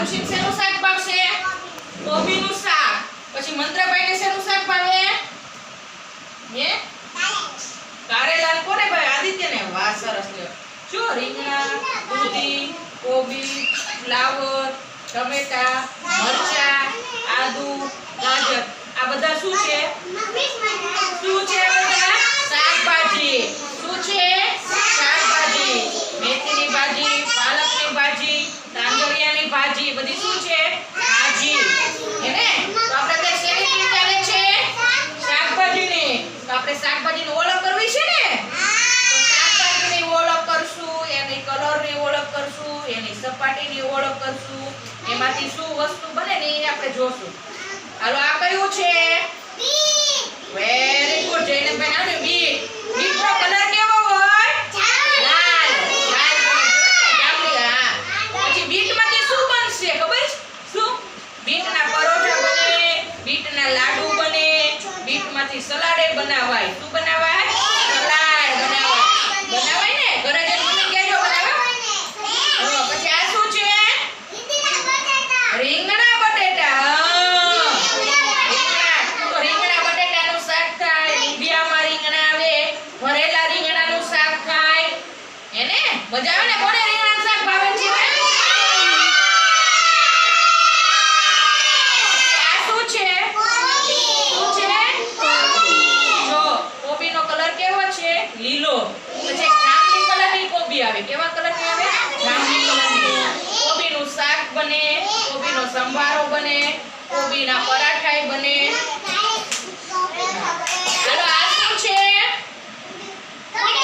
આરુષિને શેનું શાક પાડશે કોબીનું શાક. પછી મંત્રભાઈને શેનું શાક પાડે હે? કારેલા કોને ભાઈ આદિત્યને? વાહ, સરસ લ્યો જો રીંગણા, દૂધી, કોબી, ફ્લાવર, ટમેટા, મરચા, આદુ, ગાજર. આ બધા શું છે શું છે આ બધા શાકભાજી શું છે શાકભાજી મેથીની ભાજી પાલકની ભાજી તાંદળિયાની ભાજી બધી શું છે ભાજી હે ને તો આપણે ત્યાં શેની ટીમ ચાલે છે શાકભાજીની તો આપણે શાકભાજીની ઓળખ કરવી છે ને તો શાકભાજીની ઓળખ કરશું કલરની ઓળખ કરશું, એની સપાટીની ઓળખ કરશું, એમાંથી શું વસ્તુ બને ને એ આપણે જોશું. હાલો, આ કયું છે? વેરી ગુડ બીટ લાલ લાલ હા. પછી બીટમાંથી શું બનશે, ખબર શું? બીટ ના પરોઠા બને, બીટના લાડુ બને બીટમાંથી સલાડે બનાવાય. શું બનાવાય સલાડ બનાવાય બનાવાય ને ઘરે જઈને મમ્મી કહેજો બનાવે હા, પછી આ શું છે રીંગણા બટેટા હા. રીંગણા તો રીંગણા બટેટાનું શાક થાય ઊંધિયામાં રીંગણા આવે ભરેલા રીંગણાનું શાક થાય એને મજા આવે ને? કોને રીંગણાનું શાક ભાવે છે? કોબીનો કલર કેવો છે? લીલો. પછી જાંબલી કલરની કોબી આવે. કેવા કલરની આવે? જાંબલી કોબીનું શાક બને, કોબીનો સંભારો બને, કોબીના પરાઠાય બને હાલો આ શું છે શું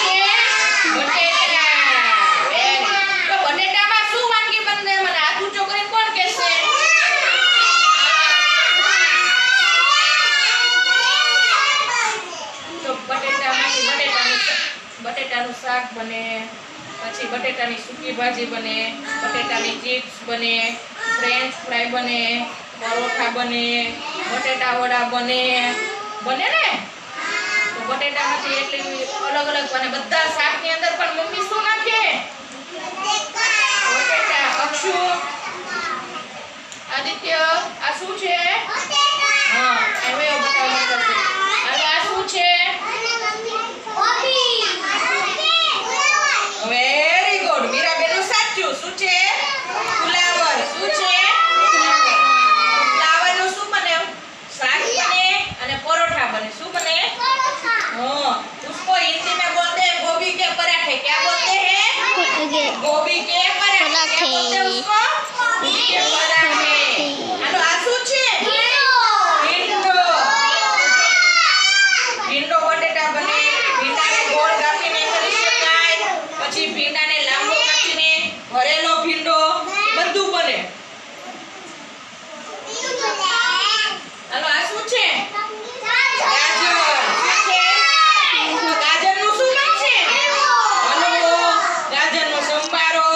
છે બટેટા Very good. તો બટેટામાં શું વાનગી બનશે મને હાથ ઊંચો કરીને કોણ કહેશે તો બટેટામાંથી બટેટાનું બટેટાનું શાક બને, પછી બટેટાની સૂકી ભાજી બને, બટેટાની ચિપ્સ બને, ફ્રેન્ચ ફ્રાય બને, પરોઠા બને, બટેટા વડા બને બને ને? તો બટેટામાંથી એટલી અલગ અલગ બને. બધા શાકની અંદર પણ મમ્મી શું નાખે? બટેટા, અક્ષુ, આદિત્ય, આ શું છે? ભરેલો ભીંડો બધું બને. હાલો આ શું છે? ગાજરનું જ્યુસ કોને હલવો ગાજરનો સંભારો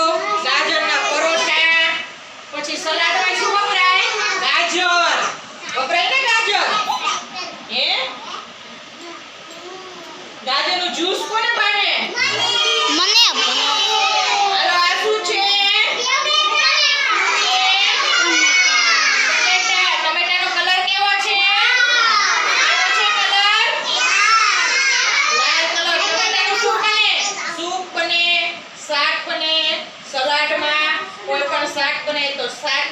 ગાજરના પરોઠા પછી સલાડમાં શું વપરાય ગાજર વપરાય ને ગાજર હે ગાજરનું જ્યુસ કોને ભાવે હાલો આ શું છે ટમેટા ટમેટાનો કલર કેવો છે કેવો છે કલર લાલ કલર ટમેટાનું શું બને સૂપ બને શાક